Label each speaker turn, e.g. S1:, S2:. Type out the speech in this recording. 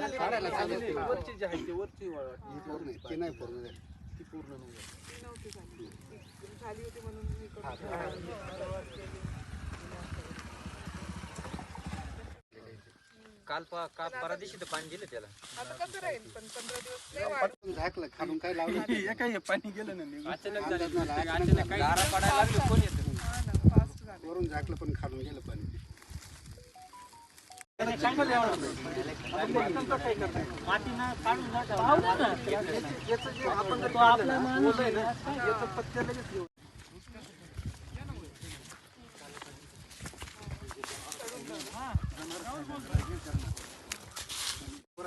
S1: वरची जी आहे ती वरची वाळवट.
S2: ते नाही पूर्ण
S1: ती पूर्ण नाही.
S3: काल पा काल परवा दिवशी तर पाणी दिलं त्याला आता कसं राहील
S2: पण पंधरा दिवस लय वाढ पटकन झाकलं खालून काय लावलं नाही.
S1: हे काय हे पाणी गेलं ना निघून.
S3: अचानक झालं
S2: अचानक काही
S3: गारा पडायला लागली कोण येतं हा ना फास्ट झालं
S2: वरून झाकलं पण खालून गेलं पाणी
S1: चांगलं आहे एवढं. आपण बघितलं तर काय करता येईल. मातीनं काढून जा ठेवा. याचं- याचं जे तो आपण जे केलं ना, ओलंय ना, याचं पत्ते लगेच घेऊ.